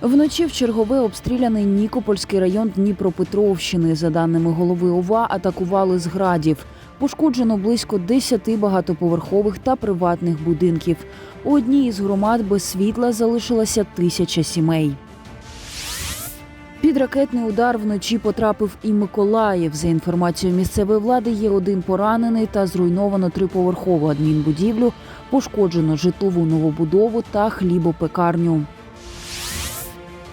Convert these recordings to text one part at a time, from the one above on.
Вночі в чергове обстріляний Нікопольський район Дніпропетровщини. За даними голови ОВА, атакували з градів. Пошкоджено близько 10 багатоповерхових та приватних будинків. У одній із громад без світла залишилася тисяча сімей. Під ракетний удар вночі потрапив і Миколаїв. За інформацією місцевої влади, є один поранений та зруйновано триповерхову адмінбудівлю, пошкоджено житлову новобудову та хлібопекарню.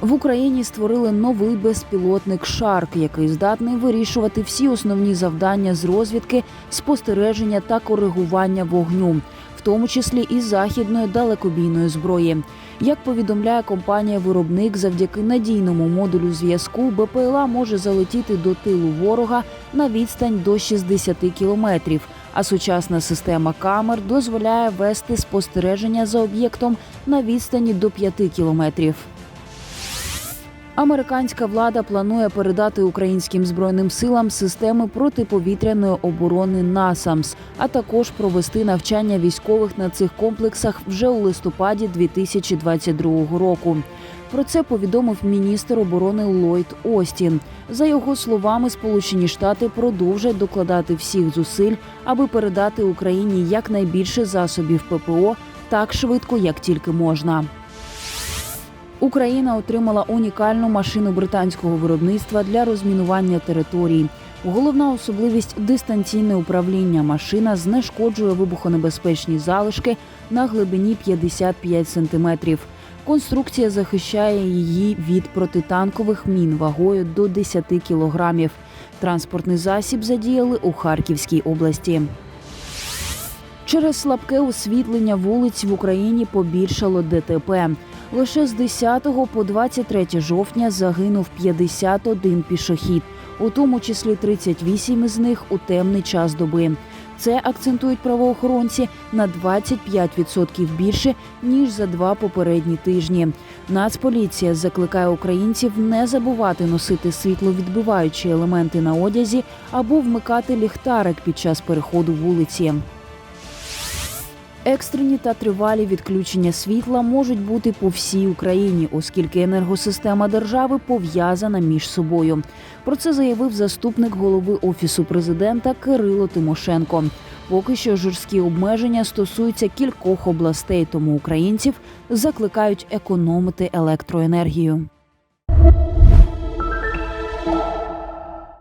В Україні створили новий безпілотник Шарк, який здатний вирішувати всі основні завдання з розвідки, спостереження та коригування вогню, в тому числі і західної далекобійної зброї. Як повідомляє компанія-виробник, завдяки надійному модулю зв'язку БПЛА може залетіти до тилу ворога на відстань до 60 кілометрів. А сучасна система камер дозволяє вести спостереження за об'єктом на відстані до 5 кілометрів. Американська влада планує передати українським збройним силам системи протиповітряної оборони НАСАМС, а також провести навчання військових на цих комплексах вже у листопаді 2022 року. Про це повідомив міністр оборони Ллойд Остін. За його словами, Сполучені Штати продовжать докладати всіх зусиль, аби передати Україні якнайбільше засобів ППО так швидко, як тільки можна. Україна отримала унікальну машину британського виробництва для розмінування територій. Головна особливість дистанційне управління. Машина знешкоджує вибухонебезпечні залишки на глибині 55 сантиметрів. Конструкція захищає її від протитанкових мін вагою до 10 кілограмів. Транспортний засіб задіяли у Харківській області. Через слабке освітлення вулиць в Україні побільшало ДТП. Лише з 10 по 23 жовтня загинув 51 пішохід, у тому числі 38 із них у темний час доби. Це акцентують правоохоронці на 25% більше ніж за два попередні тижні. Нацполіція закликає українців не забувати носити світловідбиваючі елементи на одязі або вмикати ліхтарик під час переходу вулиці. Екстрені та тривалі відключення світла можуть бути по всій Україні, оскільки енергосистема держави пов'язана між собою. Про це заявив заступник голови офісу президента Кирило Тимошенко. Поки що жорсткі обмеження стосуються кількох областей, тому українців закликають економити електроенергію.